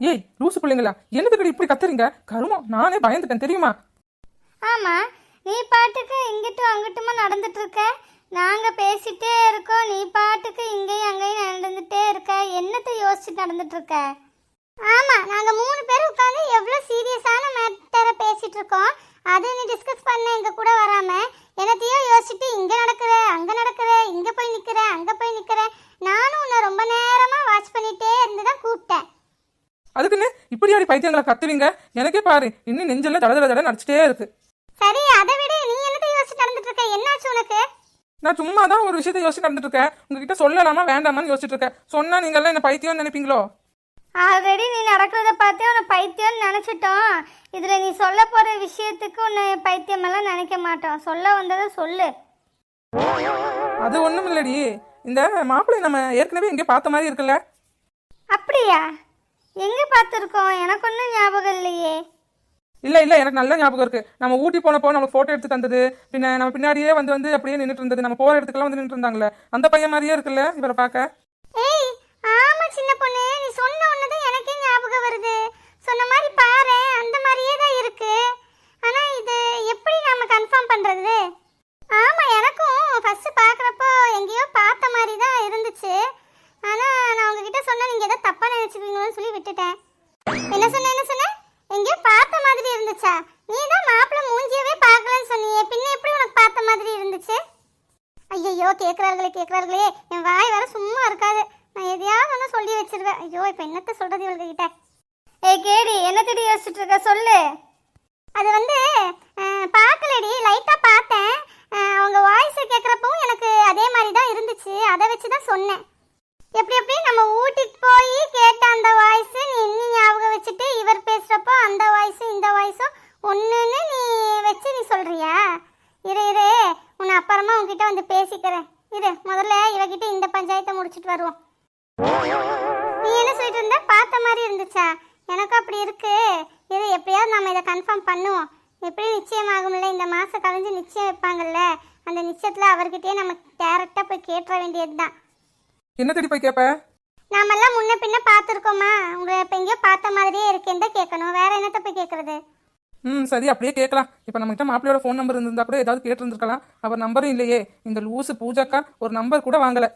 ஏய் லூசு பிள்ளைங்களா என்னதுக்கடி இப்படி கத்துறீங்க? கருமம் நானே பயந்துட்டேன் தெரியுமா? ஆமா நீ பாட்டுக்கு இங்கிட்டும் அங்கிட்டுமா நடந்துட்டு இருக்க நாங்க பேசிட்டே இருக்கோம் நீ பாட்டுக்கு இங்கேயும் அங்கேயும் நடந்துட்டே இருக்க. என்னத்தை யோசிச்சு நடந்துட்டு இருக்க ஆமா நாங்க மூணு பேர் உட்காந்து எவ்வளவு சீரியஸான மேட்டரை பேசிட்டு இருக்கோம் அதை நீ டிஸ்கஸ் பண்ண எங்க கூட வராம என்னத்தையோ யோசிச்சுட்டு இங்க நடக்கிற அங்க நடக்கிற இங்க போய் நிக்கிற அங்க போய் நிக்கிற நானும் உன்னை ரொம்ப நேரமா வாட்ச் பண்ணிட்டே இருந்து தான் கூப்பிட்டேன் அதுக்குன்னு பைத்தியங்களை கத்துவீங்க எனக்கே பாரு. இன்னும் நெஞ்செல்லாம் தட தட தட நடிச்சிட்டே இருக்கு. சரி அதை விட. நீ என்னத்தை யோசிச்சு நடந்துட்டு இருக்க? என்னாச்சு உனக்கு? நான் சும்மா தான் ஒரு விஷயத்தை யோசிச்சு நடந்துட்டு இருக்கேன். உங்ககிட்ட சொல்லலாமா வேண்டாமான்னு யோசிச்சுட்டு இருக்கேன். சொன்னா நீங்கெல்லாம் என்ன பைத்தியம்னு நினைப்பீங்களோ? ஆல்ரெடி நீ நடக்கிறத பார்த்தே உன்னை பைத்தியம்னு நினச்சிட்டோம். இதில் நீ சொல்ல போகிற விஷயத்துக்கு உன்னை பைத்தியமெல்லாம் நினைக்க மாட்டோம். சொல்ல வந்ததை சொல்லு. அது ஒண்ணும் இல்லடி இந்த மாப்பிள்ளை நம்ம ஏற்கனவே எங்கே பார்த்த மாதிரி இருக்குல்ல? அப்படியா? எங்கே பார்த்துருக்கோம் எனக்கு ஒன்றும் ஞாபகம் இல்லையே. இல்ல இல்ல எனக்கு நல்ல ஞாபகம் இருக்கு. நம்ம ஊட்டி போனப்போ நமக்கு போட்டோ எடுத்து தந்தது. பின்ன நம்ம பின்னாடியே வந்து வந்து அப்படியே நின்றுட்டு இருந்தது. நம்ம போற இடத்துக்குலாம் வந்து நின்றுட்டு இருந்தாங்களே அந்த பையன் மாதிரியே இருக்குல்ல இவரை பார்க்க? ஏய் ஆமா சின்ன பொண்ணு. நீ சொன்ன உடனே எனக்கே ஞாபகம் வருது. சொன்ன மாதிரி பாரு அந்த மாதிரியே தான் இருக்கு. ஆனா இது எப்படி நாம கன்ஃபார்ம் பண்றது? ஆமா எனக்கும் ஃபர்ஸ்ட் பார்க்குறப்போ எங்கேயோ பார்த்த மாதிரி தான் இருந்துச்சு. ஆனால் நான் உங்ககிட்ட சொன்னால் நீங்கள் ஏதோ தப்பாக நினைச்சுப்பீங்களோன்னு சொல்லி விட்டுட்டேன். என்ன சொன்ன என்ன சொன்ன? எங்கேயோ பார்த்த மாதிரி இருந்துச்சா? நீ தான் மாப்பிள்ளை மூஞ்சியவே பார்க்கலன்னு சொன்னியே பின்ன எப்படி உனக்கு பார்த்த மாதிரி இருந்துச்சு? ஐயையோ கேட்குறார்களே கேட்குறார்களே என் வாய் வேற சும்மா இருக்காது. நான் எதையாவது ஒன்று சொல்லி வச்சிருவேன். ஐயோ இப்போ என்னத்த சொல்கிறது இவங்க கிட்ட ஏய் கேடி என்னத்தடி யோசிச்சுட்டு இருக்க? சொல்லு. அது வந்து பார்க்கலடி லைட்டாக பார்த்தேன். அவங்க வாய்ஸை கேட்குறப்பவும் எனக்கு அதே மாதிரி தான் இருந்துச்சு. அதை வச்சு தான் சொன்னேன். எப்படி எப்படி நம்ம ஊட்டிக்கு போய் கேட்ட அந்த வாய்ஸ் நீ இன்னும் ஞாபகம் வச்சுட்டு இவர் பேசுகிறப்போ அந்த வாய்ஸும் இந்த வாய்ஸும் ஒன்றுன்னு நீ வச்சு நீ சொல்கிறியா இரு இரு. உன்னை அப்புறமா உன்கிட்ட வந்து பேசிக்கிறேன். இரு முதல்ல இவகிட்ட இந்த பஞ்சாயத்தை முடிச்சிட்டு வருவோம். நீ என்ன சொல்லிட்டு இருந்த? பார்த்த மாதிரி இருந்துச்சா? எனக்கும் அப்படி இருக்கு. இரு எப்படியாவது நம்ம இதை கன்ஃபார்ம் பண்ணுவோம். எப்படி நிச்சயமாகும்ல? இந்த மாதம் கழிஞ்சு நிச்சயம் வைப்பாங்கல்ல? அந்த நிச்சயத்தில் அவர்கிட்டயே நம்ம டேரெக்டாக போய் கேட்டுற வேண்டியது தான் என்ன தேடி போய் கேப்ப? நாமெல்லாம் முன்ன பின்ன பார்த்துருக்கோமா உங்களை இப்போ எங்கேயோ பார்த்த மாதிரியே இருக்கேன்னு தான் கேட்கணும். வேற என்னத்த போய் கேட்குறது? ம் சரி அப்படியே கேட்கலாம். இப்போ நம்மகிட்ட மாப்பிள்ளையோட ஃபோன் நம்பர் இருந்திருந்தா கூட ஏதாவது கேட்டிருந்துருக்கலாம். அவர் நம்பரும் இல்லையே. இந்த லூசு பூஜாக்கா ஒரு நம்பர் கூட வாங்கல.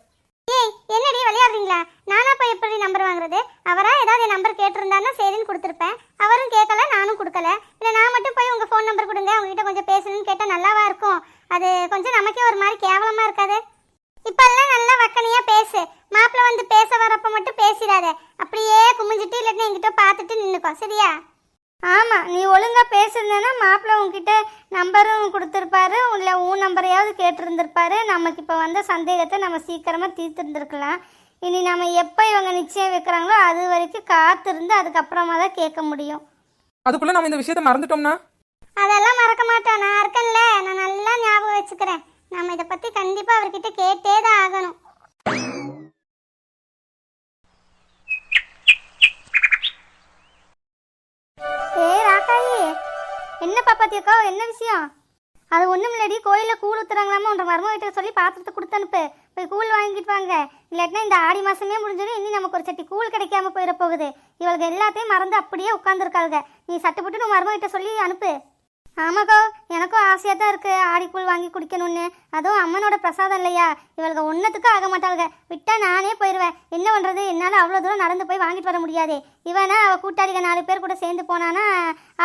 ஏய் என்னடி விளையாடுறீங்களா? நானா போய் எப்படி நம்பர் வாங்குறது? அவரா ஏதாவது என் நம்பர் கேட்டிருந்தாருன்னா சரின்னு கொடுத்துருப்பேன். அவரும் கேட்கல நானும் கொடுக்கல. இல்லை நான் மட்டும் போய் உங்கள் ஃபோன் நம்பர் கொடுங்க. உங்ககிட்ட கொஞ்சம் பேசணும்னு கேட்டால் நல்லாவா இருக்கும். அது கொஞ்சம் நமக்கே ஒரு மாதிரி கேவலமாக இருக்காது. இப்பெல்லாம் நல்லா வக்கனையா பேசு. மாப்பிள்ளை வந்து பேச வரப்ப மட்டும் பேசிடாத. அப்படியே குமிஞ்சிட்டு இல்லாட்டி என்கிட்ட பார்த்துட்டு நின்னுக்கோ. சரியா? ஆமா நீ ஒழுங்கா பேசுனேன்னா மாப்பிள்ளை உன்கிட்ட நம்பரும் கொடுத்துருப்பாரு. இல்லை உன் நம்பரையாவது கேட்டிருந்திருப்பாரு. நமக்கு இப்போ வந்த சந்தேகத்தை நம்ம சீக்கிரமா தீர்த்திருந்திருக்கலாம். இனி நம்ம எப்போ இவங்க நிச்சயம் வைக்கிறாங்களோ அது வரைக்கும் காத்திருந்து அதுக்கப்புறமா தான் கேட்க முடியும். அதுக்குள்ள நம்ம இந்த விஷயத்த மறந்துட்டோம்னா? அதெல்லாம் மறக்க மாட்டோம். நான் இருக்கேன்ல. நான் நல்லா ஞாபகம் வச்சுக்கிறேன். நம்ம இதை பத்தி கண்டிப்பா அவர்கிட்ட கேட்டே தான் ஆகணும். ஏய் ராக்காயி என்ன பாப்பாத்தி என்ன விஷயம்? அது ஒன்றும் இல்லடி கோயிலில் கூழ் ஊத்துறாங்களாமா உன்ற மருமகிட்ட சொல்லி பாத்திரத்தை கொடுத்து அனுப்பு. போய் கூழ் வாங்கிட்டு வாங்க. இல்லாட்டினா இந்த ஆடி மாசமே முடிஞ்சதும் இனி நமக்கு ஒரு சட்டி கூழ் கிடைக்காம போயிட போகுது. இவளுக்கு எல்லாத்தையும் மறந்து அப்படியே உட்காந்துருக்காளுங்க நீ சட்டுப்பட்டு உன் மருமகிட்ட சொல்லி அனுப்பு. ஆமாக்கா எனக்கும் ஆசையாக தான் இருக்குது ஆடிக்கூழ் வாங்கி குடிக்கணும்னு. அதுவும் அம்மனோட பிரசாதம் இல்லையா? இவளுக்கு ஒன்றத்துக்கு ஆக மாட்டாளுங்க விட்டால் நானே போயிடுவேன் என்ன பண்ணுறது என்னால் அவ்வளோ தூரம் நடந்து போய் வாங்கிட்டு வர முடியாது. இவனா அவள் கூட்டாளிக நாலு பேர் கூட சேர்ந்து போனானா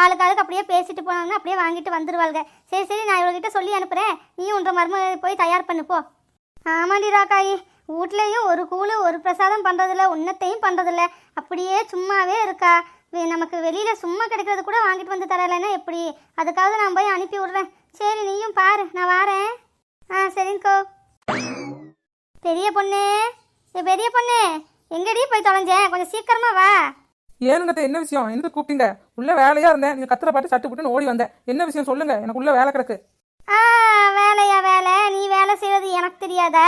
ஆளுக்கு ஆளுக்கு அப்படியே பேசிட்டு போனாங்கன்னா அப்படியே வாங்கிட்டு வந்துருவாளுங்க சரி சரி நான் இவள்கிட்ட சொல்லி அனுப்புகிறேன் நீ உன்ற மரும போய் தயார் பண்ணுப்போ போ. ஆமாடி ராக்காயி. வீட்லேயும் ஒரு கூழு ஒரு பிரசாதம் பண்ணுறதில்ல உன்னத்தையும் பண்ணுறதில்ல அப்படியே சும்மாவே இருக்கா? நமக்கு வெளியில் சும்மா கிடைக்கிறது கூட வாங்கிட்டு வந்து தரலைன்னா எப்படி? அதுக்காக நான் போய் அனுப்பி விடுறேன். சரி நீயும் பாரு. நான் வாரேன். ஆ சரிங்கோ. பெரிய பொண்ணு. ஏ பெரிய பொண்ணு. எங்கடி போய் தொலைஞ்சேன் கொஞ்சம் சீக்கிரமா வா. ஏனுங்கத்த என்ன விஷயம்? எந்த கூப்பிட்டீங்க? உள்ள வேலையா இருந்தேன். நீங்க கத்துற பாட்டு சட்டு புட்டுன்னு ஓடி வந்தேன். என்ன விஷயம் சொல்லுங்க? எனக்கு உள்ள வேலை கிடக்கு. வேலையா வேலை? நீ வேலை செய்கிறது எனக்கு தெரியாதா?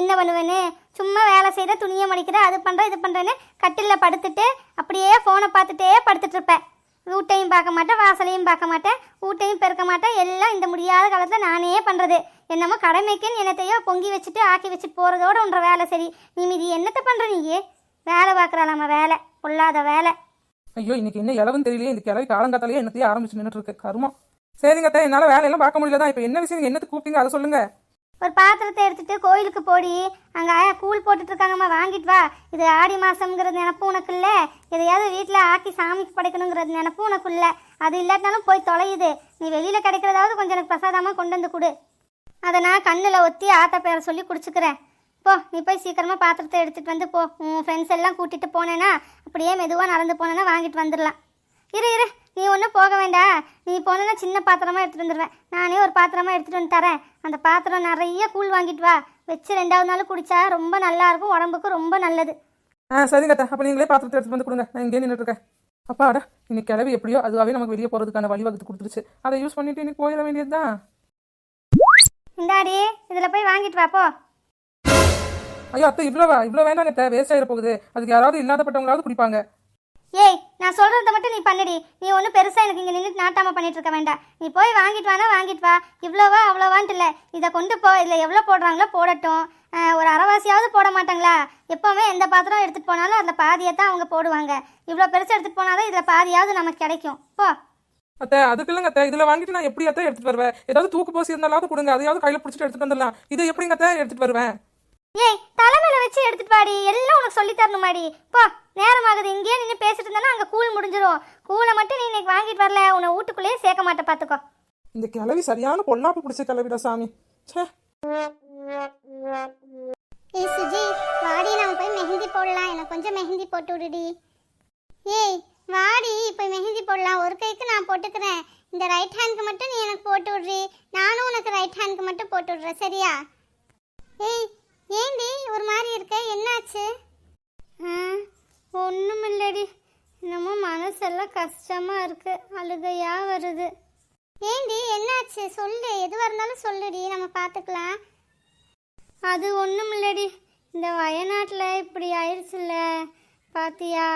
என்ன பண்ணுவேன்னு? சும்மா வேலை செய்கிற துணியை மடிக்கிற அது பண்ணுற இது பண்ணுறேன்னு கட்டிலில் படுத்துட்டு அப்படியே ஃபோனை பார்த்துட்டே படுத்துட்டு இருப்பேன். வீட்டையும் பார்க்க மாட்டேன் வாசலையும் பார்க்க மாட்டேன் வீட்டையும் பெருக்க மாட்டேன். எல்லாம் இந்த முடியாத காலத்தில் நானே பண்ணுறது என்னமோ கடமைக்குன்னு என்னத்தையோ பொங்கி வச்சுட்டு ஆக்கி வச்சுட்டு போகிறதோட உன்ற வேலை சரி. நீ மீதி என்னத்தை பண்ணுற நீ? வேலை பார்க்குறாளாம வேலை பொல்லாத வேலை. ஐயோ இன்னைக்கு என்ன இளவும் தெரியலையே. இந்த கிளவி காலங்காத்தாலேயே என்னத்தையே ஆரம்பிச்சு நின்றுட்டு இருக்கு. கருமம். சரிங்க அத்தை என்னால் வேலையெல்லாம் பார்க்க முடியல தான் இப்போ என்ன விஷயம்? நீங்க என்னத்துக்கு கூப்பிட்டீங்க? அதை சொல்லுங்க. ஒரு பாத்திரத்தை எடுத்துட்டு கோயிலுக்கு போடி. அங்க கூழ் போட்டுட்டு இருக்காங்கம்மா வாங்கிட்டு வா. இது ஆடி மாசம்ங்கிறது நினப்பு உனக்கு இல்ல எதையாவது வீட்டில் ஆக்கி சாமிக்கு படைக்கணுங்கிறது நினப்பு உனக்கு இல்ல அது இல்லாட்டாலும் போய் தொலையுது. நீ வெளியில கிடைக்கிறதாவது கொஞ்சம் எனக்கு பிரசாதமா கொண்டு வந்து கொடு. அதை நான் கண்ணில் ஒத்தி ஆத்த பேரை சொல்லி குடிச்சுக்கிறேன். போ நீ போய் சீக்கிரமா பாத்திரத்தை எடுத்துட்டு வந்து போ. உன் ஃப்ரெண்ட்ஸ் எல்லாம் கூட்டிட்டு போனேன்னா அப்படியே மெதுவாக நடந்து போனேன்னா வாங்கிட்டு வந்துடலாம். இரு இரு. நீ ஒன்றும் போக வேண்டாம் நீ போனேன்னா சின்ன பாத்திரமா எடுத்துட்டு வந்துடுவேன் நானே ஒரு பாத்திரமா எடுத்துட்டு வந்து தரேன். அந்த பாத்திரம் நிறைய கூழ் வாங்கிட்டு வா. வச்சு ரெண்டாவது நாள் குடிச்சா ரொம்ப நல்லா இருக்கும். உடம்புக்கு ரொம்ப நல்லது. ஆ சரிங்க அத்தை. அப்போ நீங்களே பாத்திரத்தை எடுத்து வந்து கொடுங்க. நான் இங்கே நின்றுட்டு இருக்கேன். அப்பாடா இன்னைக்கு கிளவி எப்படியோ அதுவாகவே நமக்கு வெளியே போகிறதுக்கான வழிவகுத்து கொடுத்துருச்சு. அதை யூஸ் பண்ணிட்டு இன்னைக்கு போயிட வேண்டியது தான் இந்தாடி இதில் போய் வாங்கிட்டு வா போ. ஐயோ அத்தை இவ்வளோவா? இவ்வளோ வேண்டாங்க அத்தை. வேஸ்ட் ஆகிட போகுது. அதுக்கு யாராவது இல்லாதப்பட்டவங்களாவது குடிப்பாங்க. ஏய் நான் சொல்கிறத மட்டும் நீ பண்ணுடி. நீ ஒன்றும் பெருசாக எனக்கு இங்கே நின்று நாட்டாமல் பண்ணிட்டு இருக்க வேண்டாம். நீ போய் வாங்கிட்டு வானா வாங்கிட்டு வா. இவ்வளோவா அவ்வளோவான்ட்டு இல்லை. இதை கொண்டு போ இதில் எவ்வளோ போடுறாங்களோ போடட்டும். ஒரு அரைவாசியாவது போட மாட்டாங்களா? எப்போவுமே எந்த பாத்திரம் எடுத்துகிட்டு போனாலும் அதில் பாதியை தான் அவங்க போடுவாங்க. இவ்வளோ பெருசாக எடுத்துகிட்டு போனாலும் இதில் பாதியாவது நமக்கு கிடைக்கும். போ. அத்தை அதுக்கு இல்லைங்க அத்தை. இதில் வாங்கிட்டு நான் எப்படி அத்தை எடுத்துட்டு வருவேன். ஏதாவது தூக்கு போசி இருந்தாலாவது கொடுங்க. அதையாவது கையில் பிடிச்சிட்டு எடுத்துகிட்டு வந்துடலாம். இதை எப்படிங்க அத்தை எடுத்துகிட்டு வருவேன்? ஏய் தலைமையில வச்சு எடுத்துட்டு வாடி. எல்லாம் உனக்கு சொல்லி தரணுமாடி போ நேரமாகுது. இங்கேயே நின்று பேசிட்டு இருந்தேன்னா அங்கே கூழ் முடிஞ்சிரும். கூழை மட்டும் நீ இன்னைக்கு வாங்கிட்டு வரல. உன்னை வீட்டுக்குள்ளேயே சேர்க்க மாட்டேன் பார்த்துக்கோ இந்த கிளவி சரியான பொல்லாப்பு பிடிச்ச கிளவிடா சாமி. ஏய் சுஜி வாடி நம்ம போய் மெஹந்தி போடலாம். எனக்கு கொஞ்சம் மெஹந்தி போட்டு விடுடி. ஏய் வாடி இப்போ மெஹந்தி போடலாம். ஒரு கைக்கு நான் போட்டுக்கிறேன். இந்த ரைட் ஹேண்ட்க்கு மட்டும் நீ எனக்கு போட்டு விட்றி. நானும் உனக்கு ரைட் ஹேண்ட்க்கு மட்டும் போட்டு விட்றேன். சரியா? ஏய் ஏண்டி ஒரு மாதிரி இருக்க? என்னாச்சு? ஒன்றும் இல்லடி என்னமோ மனசெல்லாம் கஷ்டமாக இருக்கு. அழுகையாக வருது. ஏண்டி என்னாச்சு? சொல்லு. எதுவாக இருந்தாலும் சொல்லுடி. நம்ம பார்த்துக்கலாம் அது ஒன்றும் இல்லடி இந்த வயநாட்டில் இப்படி ஆயிடுச்சுல்ல பாத்தியா?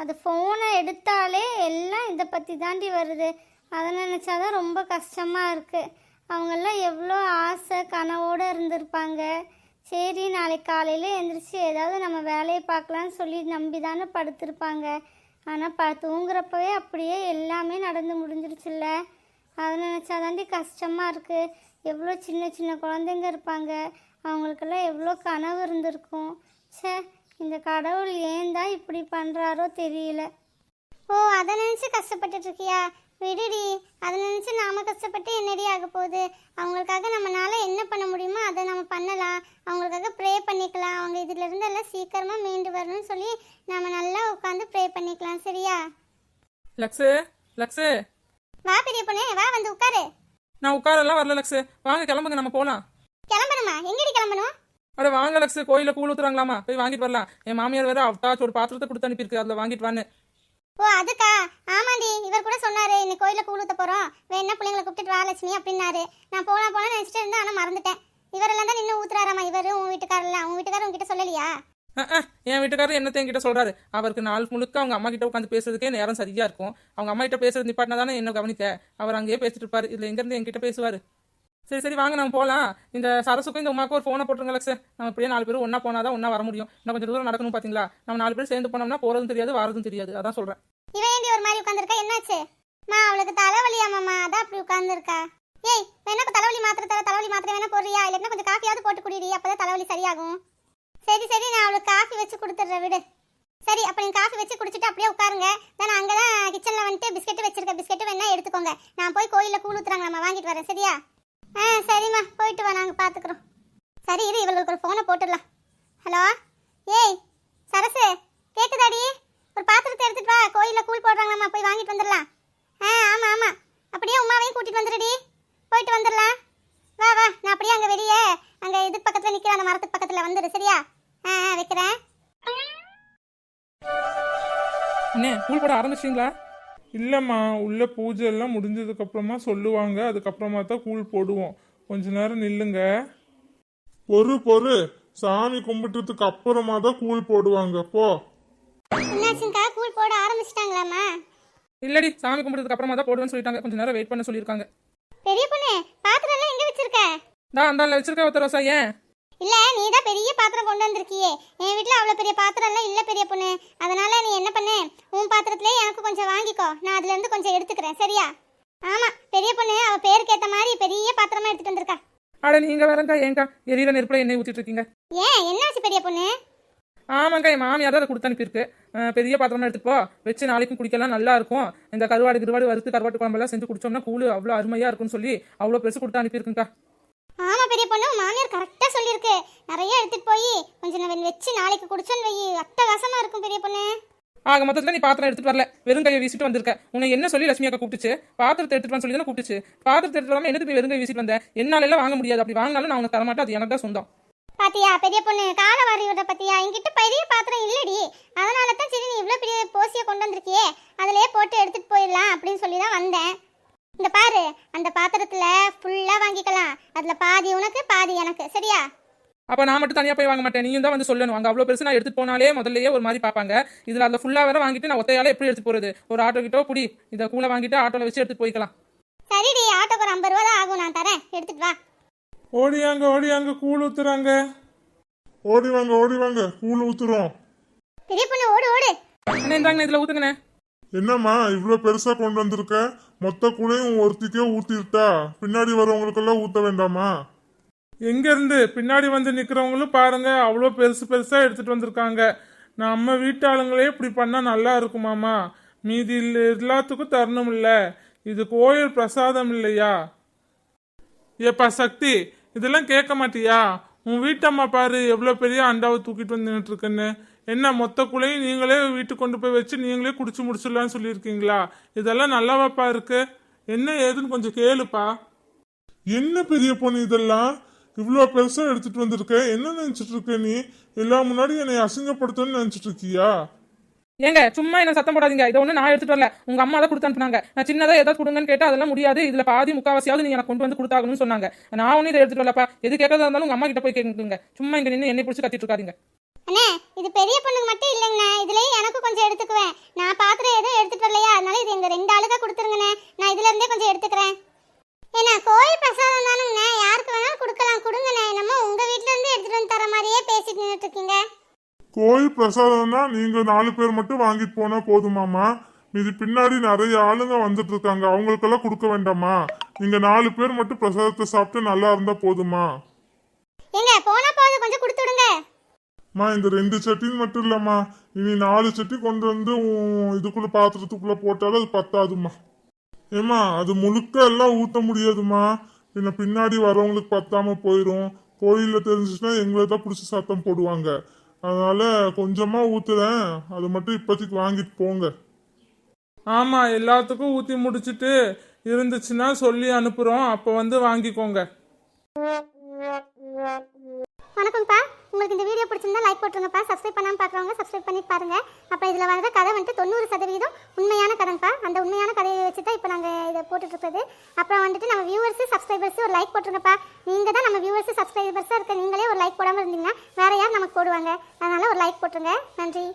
அது ஃபோனை எடுத்தாலே எல்லாம் இதை பற்றி தாண்டி வருது. அதை நினச்சாதான் ரொம்ப கஷ்டமாக இருக்குது அவங்கெல்லாம் எவ்வளோ ஆசை கனவோடு இருந்திருப்பாங்க. சரி நாளைக்கு காலையில் எழுந்திரிச்சு ஏதாவது நம்ம வேலையை பார்க்கலான்னு சொல்லி நம்பி தானே படுத்திருப்பாங்க. ஆனால் ப தூங்குறப்பவே அப்படியே எல்லாமே நடந்து முடிஞ்சிருச்சுல்ல. அதை நினச்சாதாண்டி கஷ்டமாக இருக்குது எவ்வளோ சின்ன சின்ன குழந்தைங்க இருப்பாங்க. அவங்களுக்கெல்லாம் எவ்வளோ கனவு இருந்திருக்கும். ச்சே இந்த கடவுள் ஏன் தான் இப்படி பண்ணுறாரோ தெரியல. ஓ அதை நினச்சி கஷ்டப்பட்டுட்ருக்கியா விடுடி. அதை நினச்சி நாம கஷ்டப்பட்டு என்னடி ஆக போகுது? அவங்களுக்காக நம்மளால என்ன பண்ண முடியுமோ அதை நம்ம பண்ணலாம். அவங்களுக்காக ப்ரே பண்ணிக்கலாம். அவங்க இதுல இருந்து எல்லாம் சீக்கிரமா மீண்டு வரணும்னு சொல்லி நம்ம நல்லா உட்காந்து ப்ரே பண்ணிக்கலாம். சரியா? லக்ஸு லக்ஸு. வா பெரிய பொண்ணே வா வந்து உட்காரு. நான் உட்காரெல்லாம் வரல லக்ஸு. வாங்க கிளம்புங்க நம்ம போகலாம் கிளம்பணுமா? எங்கடி கிளம்பணும்? அட வாங்க லக்ஸு. கோயிலில் கூழ் ஊத்துறாங்களாமா? போய் வாங்கிட்டு வரலாம். என் மாமியார் வேற அவட்டாச்சு ஒரு பாத்திரத்தை கொடுத்து அனுப்பியிருக்கு. அதில் வாங்கிட்டு வான்னு. ஓ அதுக்கா. ஆமாண்டி இவர் கூட சொன்னாரு இன்னைக்கு கோயில கூழுத்த போறோம். வேணா பிள்ளைங்களை கூப்பிட்டு வா லட்சுமி அப்படின்னாரு. நான் போனா போனா நினைச்சிட்டு இருந்தேன் ஆனா மறந்துட்டேன். இவரெல்லாம் தான் நின்று ஊத்துறாராமா இவரு உன் வீட்டுக்காரர்ல உன் வீட்டுக்காரர் உங்ககிட்ட சொல்லலையா? என் வீட்டுக்காரர் என்னத்தை என்கிட்ட சொல்றாரு? அவருக்கு நாள் முழுக்க அவங்க அம்மா கிட்ட உட்காந்து பேசுறதுக்கே நேரம் சரியா இருக்கும். அவங்க அம்மா கிட்ட பேசுறது நிப்பாட்டினா தானே என்ன கவனிக்க? அவர் அங்கேயே பேசிட்டு இருப்பாரு. இதுல எங்க இருந்து என்கிட்ட பேசுவாரு. சரி சரி வாங்க நம்ம போகலாம் இந்த சரசுக்கும் இந்த உமாக்கும் ஒரு ஃபோனை போட்டுருங்க லக்ஸ். நம்ம இப்படியே நாலு பேரும் ஒன்றா போனால் தான் ஒன்றா வர முடியும். இன்னும் கொஞ்சம் தூரம் நடக்கணும் பார்த்தீங்களா நம்ம நாலு பேர் சேர்ந்து போனோம்னா போகிறதும் தெரியாது வரதும் தெரியாது. அதான் சொல்கிறேன் இவன் ஏண்டி ஒரு மாதிரி உட்காந்துருக்கா என்னாச்சு? மா அவளுக்கு தலைவலியா மாமா. அதான் அப்படி உட்காந்துருக்கா ஏய் வேணா இப்ப தலைவலி மாத்திரை தர தலைவலி மாத்திரை வேணா போடுறியா? இல்லைன்னா கொஞ்சம் காஃபியாவது போட்டு குடிடி அப்போதான் தலைவலி சரியாகும். சரி சரி நான் அவளுக்கு காஃபி வச்சு கொடுத்துட்றேன் விடு. சரி அப்ப நீங்க காஃபி வச்சு குடிச்சிட்டு அப்படியே உட்காருங்க. நான் அங்கதான் கிச்சன்ல வந்துட்டு பிஸ்கெட் வச்சிருக்க பிஸ்கெட் வேணா எடுத்துக்கோங்க. நான் போய் கோயிலில் கூழ் ஊத்துறாங்க நம்ம வாங்கிட்டு வரேன் சரியா? ஆ சரிம்மா. போயிட்டு வா நாங்கள் பார்த்துக்குறோம் சரி இரு இவளுக்கு ஒரு ஃபோனை போட்டுடலாம். ஹலோ ஏய் சரசு கேட்குதாடி ஒரு பாத்திரத்தை எடுத்துட்டு வா. கோயிலில் கூழ் போடுறாங்களாம்மா. போய் வாங்கிட்டு வந்துடலாம். ஆ ஆமாம் ஆமாம் அப்படியே உமாவையும் கூட்டிகிட்டு வந்துடுடி. போயிட்டு வந்துடலாம். வா வா. நான் அப்படியே அங்கே வெளியே அங்கே இது பக்கத்தில் நிற்கிற அந்த மரத்துக்கு பக்கத்தில் வந்துடு. சரியா? ஆ ஆ, வைக்கிறேன். அண்ணே கூழ் போட ஆரம்பிச்சிங்களா இல்லைம்மா உள்ள பூஜை எல்லாம் முடிஞ்சதுக்கு அப்புறமா சொல்லுவாங்க. அதுக்கப்புறமா தான் கூழ் போடுவோம். கொஞ்ச நேரம் நில்லுங்க. பொறு பொறு. சாமி கும்பிட்டதுக்கு அப்புறமா தான் கூழ் போடுவாங்க. போ. என்னாச்சுங்கக்கா கூழ் போட ஆரம்பிச்சிட்டாங்களாம்மா? இல்லடி சாமி கும்பிட்டதுக்கு அப்புறமா தான் போடுவேன்னு சொல்லிட்டாங்க. கொஞ்சம் நேரம் வெயிட் பண்ண சொல்லியிருக்காங்க. பெரிய பொண்ணு பாத்திரம் எல்லாம் எங்க வச்சிருக்க? நான் அந்த வச்சிருக்க ஒருத்தர் ரோசா ஏன்? இல்ல நீ தான் பெரிய பாத்திரம் கொண்டு வந்திருக்கியே. என் வீட்ல அவ்வளவு பெரிய பாத்திரம் எல்லாம் இல்ல பெரிய பொண்ணு. அதனால நீ என்ன பண்ணு? உன் பாத்திரத்திலே எனக்கு கொஞ்சம் வாங்கிக்கோ. நான் அதுல இருந்து கொஞ்சம் எடுத்துக்கிறேன் சரியா? ஆமா பெரிய பொண்ணு அவ பேருக்கு ஏத்த மாதிரி பெரிய பாத்திரமா எடுத்துட்டு வந்திருக்கா. அட நீங்க வேறங்கா ஏங்கா எரியிற நெருப்புல எண்ணெய் ஊத்திட்டு இருக்கீங்க ஏன்? என்னாச்சு பெரிய பொண்ணு? ஆமாங்கா என் மாமியார் அதை கொடுத்து அனுப்பியிருக்கு. பெரிய பாத்திரமா எடுத்துட்டு போ. வச்சு நாளைக்கும் குடிக்கலாம் நல்லா இருக்கும். இந்த கருவாடு கிருவாடு வறுத்து கருவாட்டு குழம்பெல்லாம் செஞ்சு குடிச்சோம்னா கூழ் அவ்வளோ அருமையா இருக்கும்னு சொல்லி அவ்வளோ பெருசு கொடுத்து அனுப்பியிருக்குங்கக்கா ஆமா பெரிய பொண்ணு மாமியார் கரெக்டா சொல்லியிருக்கு. நிறைய எடுத்துட்டு போய் கொஞ்சம் நான் வச்சு நாளைக்கு குடிச்சோன்னு வை அட்டகாசமா இருக்கும் பெரிய பொண்ணு. ஆக மொத்தத்தில் நீ பாத்திரம் எடுத்துட்டு வரல. வெறும் கையை வீசிட்டு வந்திருக்க. உன்னை என்ன சொல்லி லட்சுமி அக்கா கூப்பிட்டுச்சு? பாத்திரத்தை எடுத்துட்டு சொல்லி தானே கூப்பிட்டுச்சு. பாத்திரத்தை எடுத்துட்டு வராம என்னது போய் வெறும் கை வீசிட்டு வந்தேன் என்னால எல்லாம் வாங்க முடியாது. அப்படி வாங்கினாலும் நான் உனக்கு தரமாட்டேன். அது எனக்கு தான் சொந்தம். பாத்தியா பெரிய பொண்ணு கால வாரியோட பத்தியா? என்கிட்ட பெரிய பாத்திரம் இல்லடி. அதனால தான் சரி நீ இவ்வளவு பெரிய போசிய கொண்டு வந்திருக்கியே. அதிலே போட்டு எடுத்துட்டு போயிடலாம் அப்படின்னு சொல்லி தான் வந்தேன். இந்த பாரு அந்த பாத்திரத்துல ஃபுல்லா வாங்கிக்கலாம். அதுல பாதி உனக்கு பாதி எனக்கு. சரியா? அப்ப நான் மட்டும் தனியா போய் வாங்க மாட்டேன். நீயும் தான் வந்து சொல்லணும். அங்க அவ்வளவு பெருசு நான் எடுத்துட்டு போனாலே முதல்லயே ஒரு மாதிரி பார்ப்பாங்க. இதுல அதுல ஃபுல்லா வேற வாங்கிட்டு நான் ஒத்தையால எப்படி எடுத்து போறது? ஒரு ஆட்டோ கிட்டோ புடி இதை கூட வாங்கிட்டு ஆட்டோல வச்சு எடுத்துட்டு போய்க்கலாம். சரிடி ஆட்டோக்கு ஒரு ஐம்பது ரூபா தான் ஆகும். நான் தரேன். எடுத்துட்டு வா. ஓடியாங்க ஓடியாங்க கூழ் ஊத்துறாங்க. ஓடி வாங்க ஓடி வாங்க கூழ் ஊத்துறோம். பெரிய பொண்ணு ஓடு ஓடு. அண்ணே இந்தாங்க இதுல ஊத்துங்கண்ணே. என்னம்மா இவ்வளோ பெருசாக கொண்டு வந்திருக்க? மொத்த கூடையும் ஒருத்திக்கே ஊற்றிட்டா பின்னாடி வரவங்களுக்கெல்லாம் ஊற்ற வேண்டாமா? எங்கேருந்து? பின்னாடி வந்து நிற்கிறவங்களும் பாருங்க அவ்வளோ பெருசு பெருசாக எடுத்துகிட்டு வந்திருக்காங்க. நம்ம வீட்டு ஆளுங்களே இப்படி பண்ணால் நல்லா இருக்குமாமா? மீதி எல்லாத்துக்கும் தரணும் இல்லை. இது கோயில் பிரசாதம் இல்லையா? ஏப்பா சக்தி இதெல்லாம் கேட்க மாட்டியா? உன் வீட்டம்மா பாரு எவ்வளோ பெரிய அண்டாவை தூக்கிட்டு வந்து நின்னுட்டு இருக்குன்னு. என்ன மொத்த குலையும் நீங்களே வீட்டுக்கு கொண்டு போய் வச்சு நீங்களே குடிச்சு முடிச்சிடலாம்னு சொல்லியிருக்கீங்களா? இதெல்லாம் நல்லாவாப்பா இருக்கு. என்ன ஏதுன்னு கொஞ்சம் கேளுப்பா. என்ன பெரிய பொண்ணு இதெல்லாம்? இவ்வளோ பெருசாக எடுத்துட்டு வந்திருக்க. என்ன நினச்சிட்டு இருக்க நீ? எல்லாம் முன்னாடி என்னை அசிங்கப்படுத்தணும்னு நினச்சிட்டு இருக்கியா? ஏங்க சும்மா என்ன சத்தம் போடாதீங்க. இதை ஒன்று நான் எடுத்துட்டு வரல. உங்க அம்மா தான் கொடுத்து அனுப்புனாங்க. நான் சின்னதாக ஏதாவது கொடுங்கன்னு கேட்டால் அதெல்லாம் முடியாது. இதில் பாதி முக்காவாசியாவது நீங்கள் எனக்கு கொண்டு வந்து கொடுத்தாகணும்னு சொன்னாங்க. நான் ஒன்னும் இதை எடுத்துட்டு வரலப்பா. எது கேட்கறதா இருந்தாலும் உங்க அம்மா கிட்ட போய் கேட்குங்க சும்மா இங்கே நின்று என்னை பிடிச்சி கத்திட்டு இருக்காதிங்க. அண்ணே இது பெரிய பொண்ணுக்கு மட்டும் இல்லைங்கண்ணே. இதுலயே எனக்கு கொஞ்சம் எடுத்துக்குவேன். நான் பாத்திரம் எதுவும் எடுத்துட்டு வரலையா? அதனால இது எங்க ரெண்டு ஆளுக்கா கொடுத்துருங்கண்ணே. நான் இதுல இருந்தே கொஞ்சம் எடுத்துக்கிறேன். ஏன்னா கோயில் பிரசாதம் தானுங்கண்ணே. யாருக்கு வேணாலும் கொடுக்கலாம். கொடுங்கண்ணே. என்னமோ உங்க வீட்ல இருந்து எடுத்துட்டு வந்து தர மாதிரியே பேசிட்டு நின்றுட்டு இருக்கீங்க. கோயில் பிரசாதம்னா நீங்க நாலு பேர் மட்டும் வாங்கிட்டு போனா போதுமாமா இது பின்னாடி நிறைய ஆளுங்க வந்துட்டு இருக்காங்க. அவங்களுக்கெல்லாம் கொடுக்க வேண்டாமா நீங்க நாலு பேர் மட்டும் பிரசாதத்தை சாப்பிட்டு நல்லா இருந்தா போதுமா ஏங்க போனா போது கொஞ்சம் கொடுத்து விடுங்க அம்மா இந்த ரெண்டு சட்டின்னு மட்டும் இல்லம்மா. இனி நாலு சட்டி கொண்டு வந்து இதுக்குள்ள பாத்திரத்துக்குள்ள போட்டாலும் அது பத்தாதும்மா. ஏம்மா அது முழுக்க எல்லாம் ஊட்ட முடியாதும்மா. பின்ன பின்னாடி வரவங்களுக்கு பத்தாம போயிடும் கோயிலில் தெரிஞ்சிச்சுன்னா எங்களை தான் பிடிச்சி சத்தம் போடுவாங்க. அதனால கொஞ்சமா ஊத்துறேன். அது மட்டும் இப்போதைக்கு வாங்கிட்டு போங்க. ஆமா எல்லாத்துக்கும் ஊத்தி முடிச்சிட்டு இருந்துச்சுன்னா சொல்லி அனுப்புறோம். அப்போ வந்து வாங்கிக்கோங்க. உங்களுக்கு இந்த வீடியோ பிடிச்சிருந்தா லைக் போட்டுருங்கப்பா. சப்ஸ்கிரைப் பண்ணாமல் பார்க்குறவங்க சப்ஸ்கிரைப் பண்ணி பாருங்கள் அப்போ இதில் வர கதை வந்துட்டு தொண்ணூறு சதவீதம் உண்மையான கதைப்பா. அந்த உண்மையான கதையை வச்சு தான் இப்போ நாங்கள் இதை போட்டுட்டு அப்புறம் வந்துட்டு நம்ம வியூவர்ஸு சப்ஸ்கிரைபர்ஸு ஒரு லைக் போட்டுருங்கப்பா. நீங்கள் தான் நம்ம வியூவர்ஸு சப்ஸ்கிரைபர்ஸாக இருக்க நீங்களே ஒரு லைக் போடாமல் இருந்தீங்கன்னா வேறு யார் நமக்கு போடுவாங்க. அதனால் ஒரு லைக் போட்டுருங்க. நன்றி.